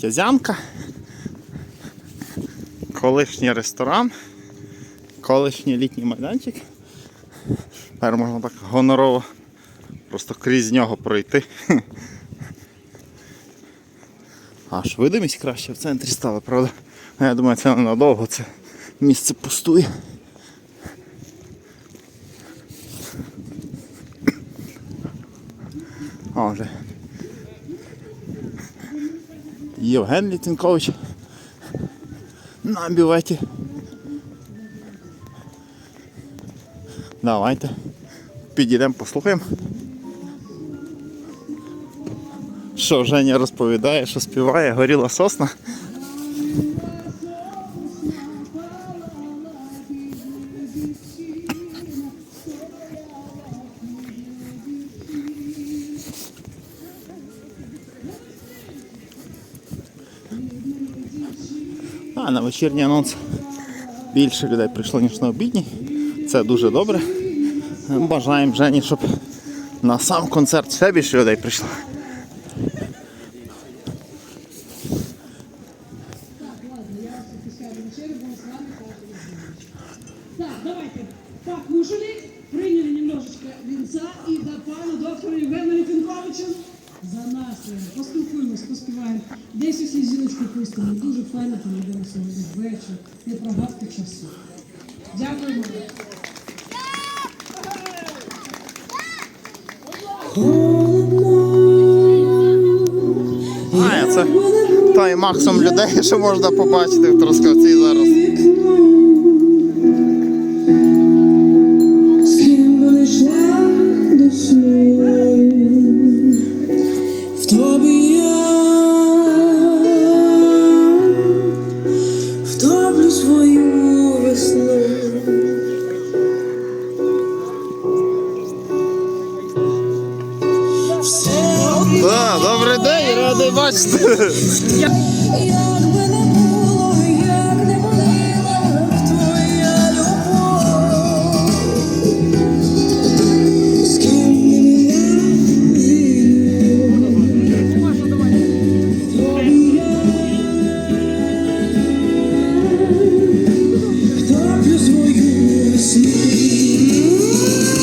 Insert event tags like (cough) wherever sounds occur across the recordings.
Тязянка. Колишній ресторан. Колишній літній майданчик. Тепер можна так гонорово просто крізь нього пройти. (laughs) Аж видимість краще в центрі стала, правда? Я думаю, це ненадовго, це місце пустує. А вже. Євген Ліцинкович на бюветі. Давайте підійдемо, послухаємо. Що Женя розповідає, що співає, горіла сосна. На вечірній анонс більше людей прийшло, ніж на обідній. Це дуже добре. Бажаємо Жені, щоб на сам концерт ще більше людей прийшло. Поспілкуємось, поспіваємо. Десь усі жіночки пустимо. Дуже файно проведемо сьогодні вечір. Не прогавте часу. Дякуємо. А, це той максимум людей, (laughs) що можна побачити в Трускавці зараз.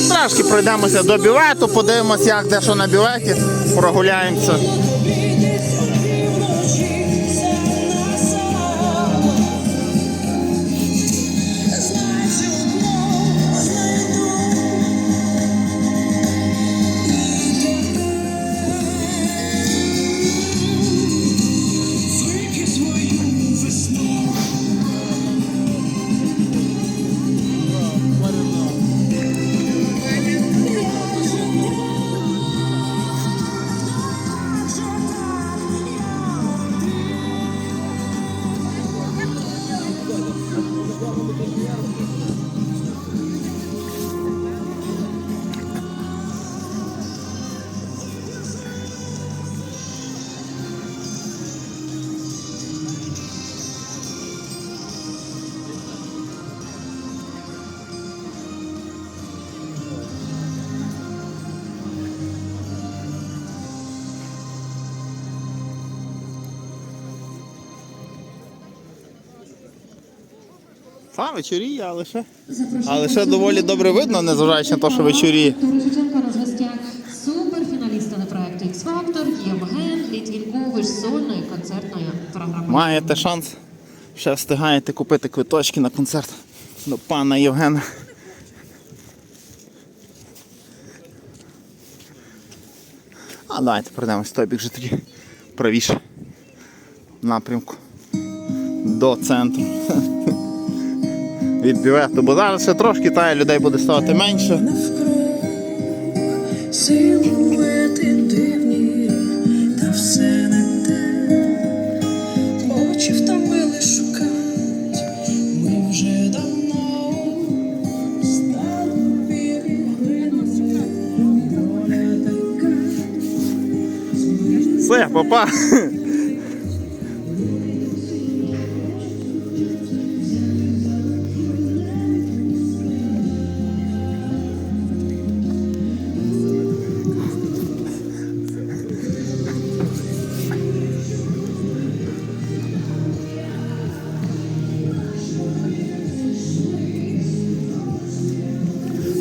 Трошки пройдемося до бювету, подивимося, як де що на бюветі, прогуляємося. Та, вечоріє, але ще. Але ще доволі добре видно, незважаючи на те, що вечоріє. Рожиченко на гостях суперфіналіста на проекту X Factor Євген Літвінкович з сольною концертною програмою. Маєте шанс, ще встигаєте купити квиточки на концерт до пана Євгена. А давайте пройдемось той бік вже тоді правіше напрямку до центру. Від бювету, бо зараз ще трошки та людей буде ставати менше. Силуети дивні, та все не те. Очі втомили шукать, ми вже давно стали. Доля така, Все, папа.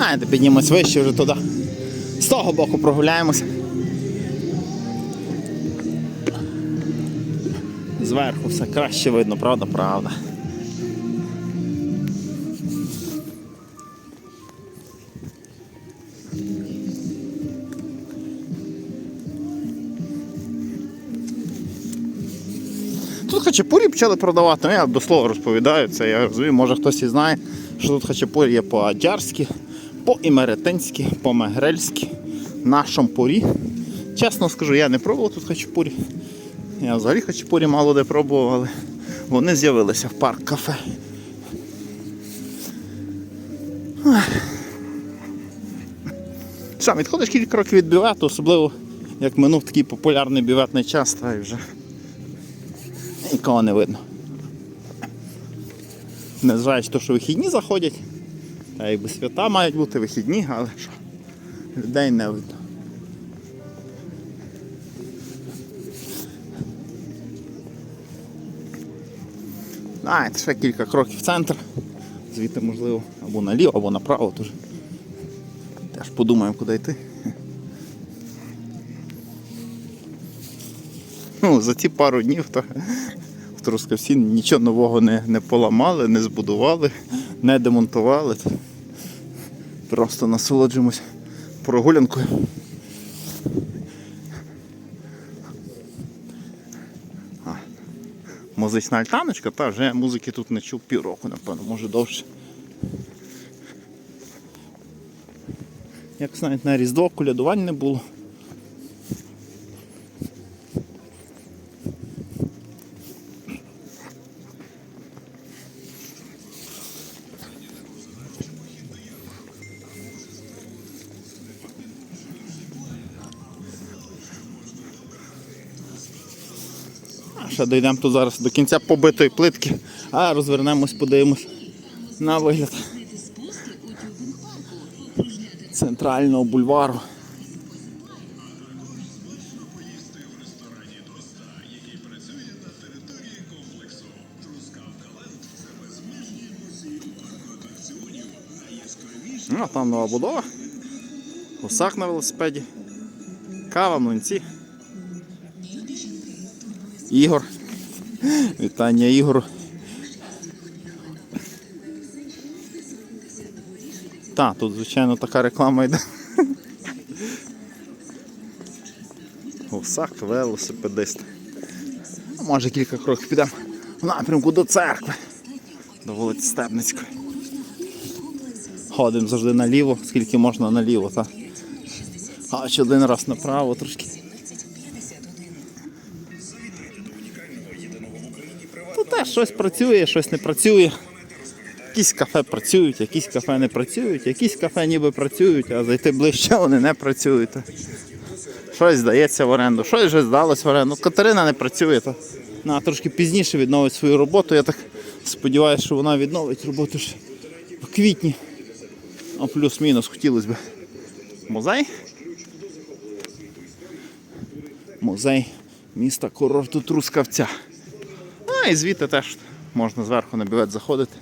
Знаєте, піднімемось вище вже туди. З того боку прогуляємося. Зверху все краще видно, правда, правда. Тут хачапурі почали продавати, ну я до слова розповідаю це, я розумію, може хтось і знає, що тут хачапурі є по-аджарськи, по-імеретинськи, по-мегрельськи, на шампурі. Чесно скажу, я не пробував тут хачапурі. Я взагалі хачапурі мало де пробував, але вони з'явилися в парк кафе. Сам відходиш кілька кроків від бювету, особливо як минув такий популярний бюветний час, та й вже нікого не видно. Незважаючи те, що вихідні заходять, якби свята мають бути вихідні, але що, людей не видно. Знаєте, ще кілька кроків в центр. Звідти можливо або наліво, або направо. Тож теж подумаємо, куди йти. Ну, за ці пару днів то в Трускавці нічого нового не, не поламали, не збудували, не демонтували. Просто насолоджуємось прогулянкою. А, Музична альтаночка, та вже музики тут не чув півроку, напевно, може довше. Як навіть на Різдво колядувань не було. Ще дійдемо тут зараз до кінця побитої плитки, а розвернемось, подивимось на вигляд центрального бульвару. Ну, а там нова будова. Гусак на велосипеді. Кава, млинці. Ігор. Вітання Ігору. Так, тут, звичайно, така реклама йде. Гусак, велосипедист. Може кілька кроків підемо в напрямку до церкви. До вулиці Стебницької. Ходимо завжди наліво, скільки можна наліво, так? А ще один раз направо трошки. Теж щось працює, щось не працює. Якісь кафе працюють, якісь кафе не працюють, якісь кафе ніби працюють, а зайти ближче (laughs) вони не працюють. Щось здається в оренду, щось вже здалось в оренду. Катерина не працює, то вона трошки пізніше відновить свою роботу. Я так сподіваюся, що вона відновить роботу ж в квітні. А плюс-мінус хотілося б. Музей. Музей міста курорту Трускавця. І звідти теж можна зверху на бівет заходити.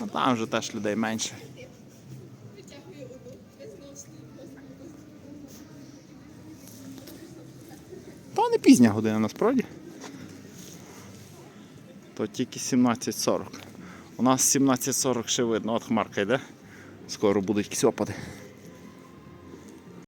А там вже теж людей менше. Та не пізня година насправді. То тільки 17.40. У нас 17.40 ще видно, от хмарка йде. Скоро будуть якісь опади.